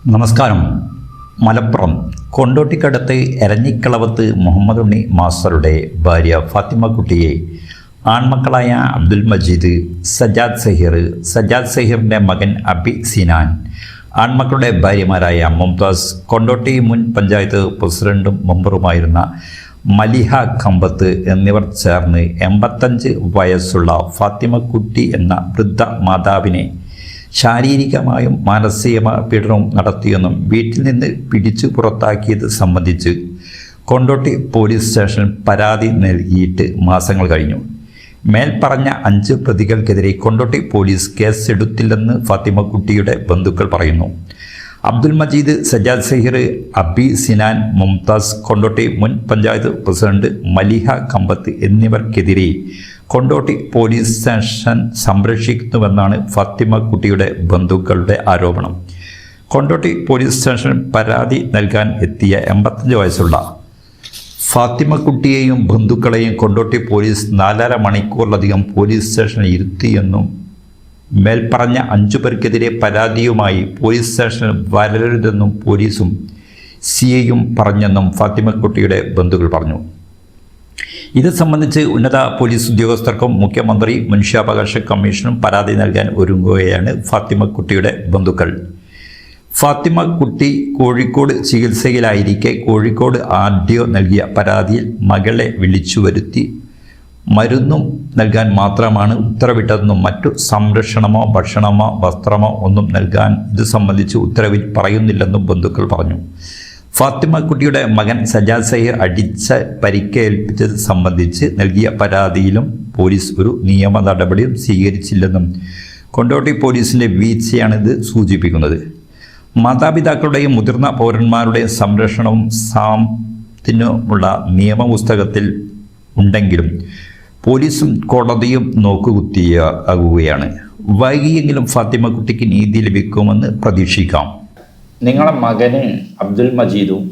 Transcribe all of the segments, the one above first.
നമസ്കാരം. മലപ്പുറം കൊണ്ടോട്ടിക്കടുത്ത് എരഞ്ഞിക്കളവത്ത് മുഹമ്മദ് ഉണ്ണി മാസ്റ്ററുടെ ഭാര്യ ഫാത്തിമ കുട്ടിയെ ആൺമക്കളായ അബ്ദുൽ മജീദ് സജാദ് സഹീർ സജാദ് സഹീറിന്റെ മകൻ അബി സിനാൻ ആൺമക്കളുടെ ഭാര്യമാരായ മുംതാസ് കൊണ്ടോട്ടി മുൻ പഞ്ചായത്ത് പ്രസിഡന്റും മെമ്പറുമായിരുന്ന മലിഹ കമ്പത്ത് എന്നിവർ ചേർന്ന് എൺപത്തഞ്ച് വയസ്സുള്ള ഫാത്തിമക്കുട്ടി എന്ന വൃദ്ധ മാതാവിനെ ശാരീരികമായും മാനസികമായ പീഡനവും നടത്തിയെന്നും വീട്ടിൽ നിന്ന് പിടിച്ചു പുറത്താക്കിയത് സംബന്ധിച്ച് കൊണ്ടോട്ടി പോലീസ് സ്റ്റേഷനിൽ പരാതി നൽകിയിട്ട് മാസങ്ങൾ കഴിഞ്ഞു. മേൽപ്പറഞ്ഞ അഞ്ച് പ്രതികൾക്കെതിരെ കൊണ്ടോട്ടി പോലീസ് കേസെടുത്തില്ലെന്ന് ഫാത്തിമ ഫാത്തിമക്കുട്ടിയുടെ ബന്ധുക്കൾ പറയുന്നു. അബ്ദുൽ മജീദ് സജാദ് സഹിർ അബി സിനാൻ മുംതാസ് കൊണ്ടോട്ടി മുൻ പഞ്ചായത്ത് പ്രസിഡന്റ് മലിഹ കമ്പത്ത് എന്നിവർക്കെതിരെ കൊണ്ടോട്ടി പോലീസ് സ്റ്റേഷൻ സംരക്ഷിക്കുന്നുവെന്നാണ് ഫാത്തിമ കുട്ടിയുടെ ബന്ധുക്കളുടെ ആരോപണം. കൊണ്ടോട്ടി പോലീസ് സ്റ്റേഷൻ പരാതി നൽകാൻ എത്തിയ എൺപത്തഞ്ച് വയസ്സുള്ള ഫാത്തിമക്കുട്ടിയെയും ബന്ധുക്കളെയും കൊണ്ടോട്ടി പോലീസ് നാലര മണിക്കൂറിലധികം പോലീസ് സ്റ്റേഷനിൽ ഇരുത്തിയെന്നും മേൽപ്പറഞ്ഞ അഞ്ചു പേർക്കെതിരെ പരാതിയുമായി പോലീസ് സ്റ്റേഷനിൽ വരരുതെന്നും പോലീസും സി ഐയും പറഞ്ഞെന്നും ഫാത്തിമക്കുട്ടിയുടെ ബന്ധുക്കൾ പറഞ്ഞു. ഇത് സംബന്ധിച്ച് ഉന്നത പോലീസ് ഉദ്യോഗസ്ഥർക്കും മുഖ്യമന്ത്രി മനുഷ്യാവകാശ കമ്മീഷനും പരാതി നൽകാൻ ഒരുങ്ങുകയാണ് ഫാത്തിമക്കുട്ടിയുടെ ബന്ധുക്കൾ. ഫാത്തിമ കുട്ടി കോഴിക്കോട് ചികിത്സയിലായിരിക്കെ കോഴിക്കോട് ആർ നൽകിയ പരാതിയിൽ മകളെ വിളിച്ചു വരുത്തി മരുന്നും നൽകാൻ മാത്രമാണ് ഉത്തരവിട്ടതെന്നും മറ്റു സംരക്ഷണമോ ഭക്ഷണമോ വസ്ത്രമോ ഒന്നും നൽകാൻ ഇത് സംബന്ധിച്ച് ഉത്തരവിൽ പറയുന്നില്ലെന്നും ബന്ധുക്കൾ പറഞ്ഞു. ഫാത്തിമ കുട്ടിയുടെ മകൻ സജാദ് സഹീർ അടിച്ച പരിക്കേൽപ്പിച്ചത് സംബന്ധിച്ച് നൽകിയ പരാതിയിലും പോലീസ് ഒരു നിയമ നടപടിയും സ്വീകരിച്ചില്ലെന്നും കൊണ്ടോട്ടി പോലീസിന്റെ വീഴ്ചയാണിത് സൂചിപ്പിക്കുന്നത്. മാതാപിതാക്കളുടെയും മുതിർന്ന പൗരന്മാരുടെയും സംരക്ഷണവും സാത്തിനുമുള്ള നിയമപുസ്തകത്തിൽ ഉണ്ടെങ്കിലും പോലീസും കോടതിയും നോക്കുകുത്തിയ ആകുകയാണ്. വൈകിയെങ്കിലും ഫാത്തിമ കുട്ടിക്ക് നീതി ലഭിക്കുമെന്ന് പ്രതീക്ഷിക്കാം. നിങ്ങളെ മകന് അബ്ദുൽ മജീദും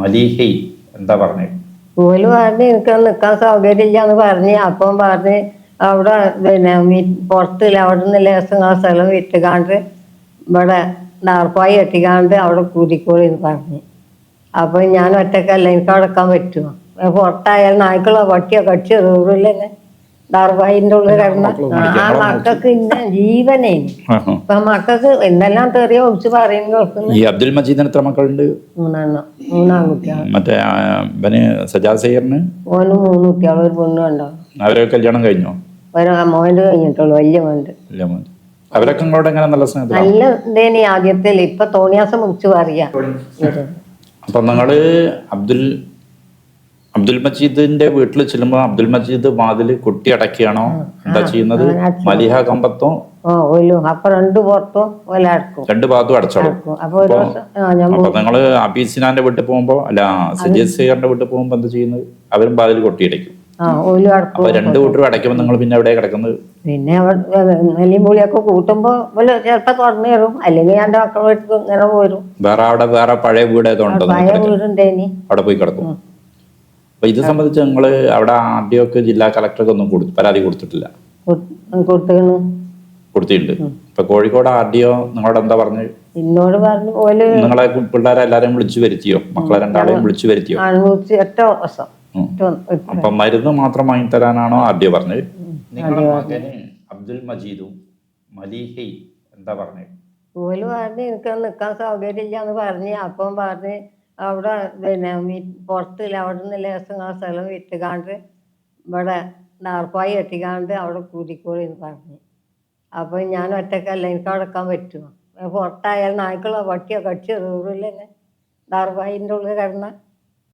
മലീഹയും എന്താ പറഞ്ഞത് ഓൽ പറഞ്ഞ് എനിക്ക് നിക്കാൻ സൗകര്യമില്ലാന്ന് പറഞ്ഞ്. അപ്പം പറഞ്ഞ് അവിടെ പിന്നെ പുറത്തില്ല. അവിടെ നിന്ന് ലേസം ആ സ്ഥലം വിറ്റുകാണ്ട് ഇവിടെ നാർപ്പായി എത്തിക്കാണ്ട് അവിടെ കൂടിക്കോളി എന്ന് പറഞ്ഞ്. അപ്പൊ ഞാൻ ഒറ്റക്കല്ല. എനിക്ക് അടക്കാൻ പറ്റുമോ? പുറത്തായാൽ നായ്ക്കളോ പട്ടിയോ കടിച്ചോ ദൂരമില്ലേ നാർപ്പായിന്റെ ഉള്ളിൽ കിടന്ന. ആ മക്കൾക്ക് ഇന്ന ജീവനേ. ഇപ്പൊ മക്കൾക്ക് എന്തെല്ലാം തെറിയ ഒഴിച്ച് പറയുന്ന കേൾക്കുന്നു. ഈ അബ്ദുൽ മജീദിന് എത്ര മക്കളുണ്ട്? മൂന്നെണ്ണം. മൂന്നാം കുട്ടികൾ മറ്റേ ഇവന് സജാദ് സയ്യറിന്? ഓന് മൂന്ന് കുട്ടികൾ ഒരു പെണ്ണു കണ്ടോ? അവരെ കല്യാണം കഴിഞ്ഞോ? ഒരു മോന്റെ കഴിഞ്ഞിട്ടുള്ളൂ വലിയ മോന്റെ. വലിയ മോൻ. അവരൊക്കെ നിങ്ങളോട് എങ്ങനെ നല്ല സ്നേഹം നല്ല ഇതേനി ആദ്യത്തിൽ ഇപ്പൊ തോണിയാസം മുറിച്ച് പറയാ. അപ്പൊ നിങ്ങൾ അബ്ദുൽ അബ്ദുൽ മജീദിന്റെ വീട്ടിൽ ചെല്ലുമ്പോൾ അബ്ദുൽ മജീദ് വാതിൽ കൊട്ടി അടക്കുകയാണോ എന്താ ചെയ്യുന്നത്? മലിഹ കമ്പത്തോ? അപ്പൊ രണ്ടു പുറത്തും രണ്ട് ഭാഗത്തും അടച്ചോളൂ. അപ്പൊ നിങ്ങൾ അബീസിനാന്റെ വീട്ടിൽ പോകുമ്പോ അല്ല സജീസിന്റെ വീട്ടിൽ പോകുമ്പോ എന്താ ചെയ്യുന്നത്? അവരും വാതിൽ കൊട്ടി അടയ്ക്കും. അപ്പൊ രണ്ട് കൂട്ടരും അടയ്ക്കുമ്പോ നിങ്ങൾ പിന്നെ എവിടെയാ കിടക്കുന്നത്? പിന്നെ നെല്ലിയും പുളിയൊക്കെ കൂട്ടുമ്പോ ചെറുപ്പം ചിലപ്പോ തുറന്നു തരും. അല്ലെങ്കിൽ ഞാൻ മക്കളുടെ ഇങ്ങനെ പോരും. വേറെ അവിടെ വേറെ പഴയ വീട് ഏതോ ഉണ്ടോ അവിടെ പോയി കിടക്കും. അപ്പൊ ഇത് സംബന്ധിച്ച് നിങ്ങൾ അവിടെ ആദ്യമൊക്കെ ജില്ലാ കളക്ടർക്ക് ഒന്നും കൊടു പരാതി കൊടുത്തിട്ടില്ല? കൊടുത്തിട്ടുണ്ട്. ഇപ്പൊ കോഴിക്കോട് ആർ ഡി ഒ നിങ്ങളോട് എന്താ പറഞ്ഞു എന്നോട് പറഞ്ഞു ഓൽ നിങ്ങളെ പിള്ളേരെ എല്ലാരെയും വിളിച്ചു വരുത്തിയോ? മക്കളെ രണ്ടാളെയും വിളിച്ചു വരുത്തിയോ? ഒറ്റ ദിവസം. അപ്പൊ മരുന്ന് മാത്രം വാങ്ങി തരാനാണോ ആർ ഡി ഒ പറഞ്ഞത് നിങ്ങളുടെ മകന് അബ്ദുൽ മജീദും മലീഹി എന്താ പറഞ്ഞത്? ഓൽ പറഞ്ഞു എനിക്ക് നിക്കാൻ സൗകര്യമില്ലാന്ന് പറഞ്ഞു അപ്പം പറഞ്ഞ് അവിടെ പിന്നെ പുറത്ത് പുറത്തില്ല. അവിടെ നിന്ന് ലേസം ആ സ്ഥലം വിറ്റുകാണ്ട് ഇവിടെ നാർപ്പായി എത്തിക്കാണ്ട് അവിടെ കൂടിക്കോളി പറഞ്ഞു. അപ്പോൾ അപ്പൊ ഞാൻ ഒറ്റക്കല്ല എനിക്ക് അടക്കാൻ പറ്റുമോ? പുറത്തായാൽ നായ്ക്കളോ പട്ടിയോ കടിച്ചോ ദൂരമില്ലേ നാർപ്പായിന്റെ ഉള്ളിൽ കിടന്ന